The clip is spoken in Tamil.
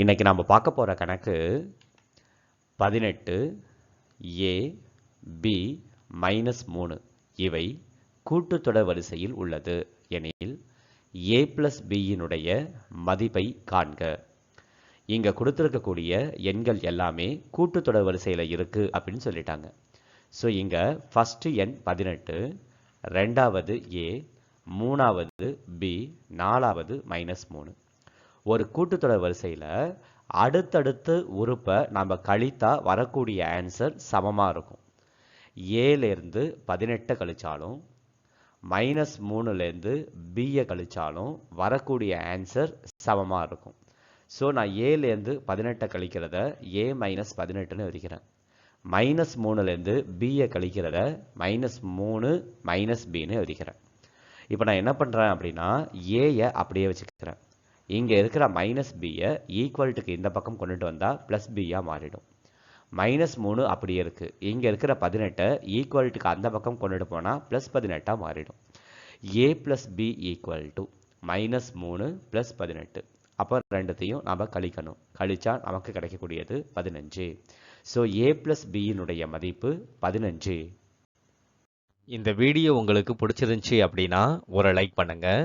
இன்றைக்கி நாம் பார்க்க போகிற கணக்கு பதினெட்டு ஏ பி மைனஸ் மூணு. இவை கூட்டுத்தொடர் வரிசையில் உள்ளது. எனில் ஏ பிளஸ் பியினுடைய மதிப்பை காண்க. இங்கே கொடுத்துருக்கக்கூடிய எண்கள் எல்லாமே கூட்டுத்தொடர் வரிசையில் இருக்குது அப்படின்னு சொல்லிட்டாங்க. ஸோ இங்கே ஃபஸ்ட்டு எண் பதினெட்டு ரெண்டாவது ஏ மூணாவது பி நாலாவது மைனஸ் மூணு. ஒரு கூட்டுத்தொடர் வரிசையில் அடுத்தடுத்து உறுப்பை நம்ம கழித்தா வரக்கூடிய ஆன்சர் சமமாக இருக்கும். ஏலேருந்து பதினெட்டை கழித்தாலும் மைனஸ் மூணுலேருந்து பியை கழித்தாலும் வரக்கூடிய ஆன்சர் சமமாக இருக்கும். ஸோ நான் ஏலேருந்து பதினெட்டை கழிக்கிறத ஏ மைனஸ் பதினெட்டுன்னு எழுதிக்கிறேன் மைனஸ் மூணுலேருந்து பியை கழிக்கிறத மைனஸ் மூணு மைனஸ் பின்னு எழுதிக்கிறேன் இப்போ நான் என்ன பண்ணுறேன் அப்படின்னா ஏயை அப்படியே வச்சுக்கிறேன். இங்கே இருக்கிற மைனஸ் பியை ஈக்குவல்ட்டுக்கு இந்த பக்கம் கொண்டுட்டு வந்தால் ப்ளஸ் பியாக மாறிடும். மைனஸ் மூணு அப்படியே இருக்குது இங்கே இருக்கிற பதினெட்டை ஈக்குவல்ட்டுக்கு அந்த பக்கம் கொண்டுட்டு போனால் ப்ளஸ் பதினெட்டாக மாறிடும். A plus B equal to minus மூணு ப்ளஸ் பதினெட்டு. அப்போ ரெண்டுத்தையும் நாம் கழிக்கணும். கழிச்சா நமக்கு கிடைக்கக்கூடியது பதினஞ்சு. ஸோ ஏ ப்ளஸ் பியினுடைய மதிப்பு பதினஞ்சு. இந்த வீடியோ உங்களுக்கு பிடிச்சிருந்துச்சி அப்படின்னா ஒரு லைக் பண்ணுங்கள்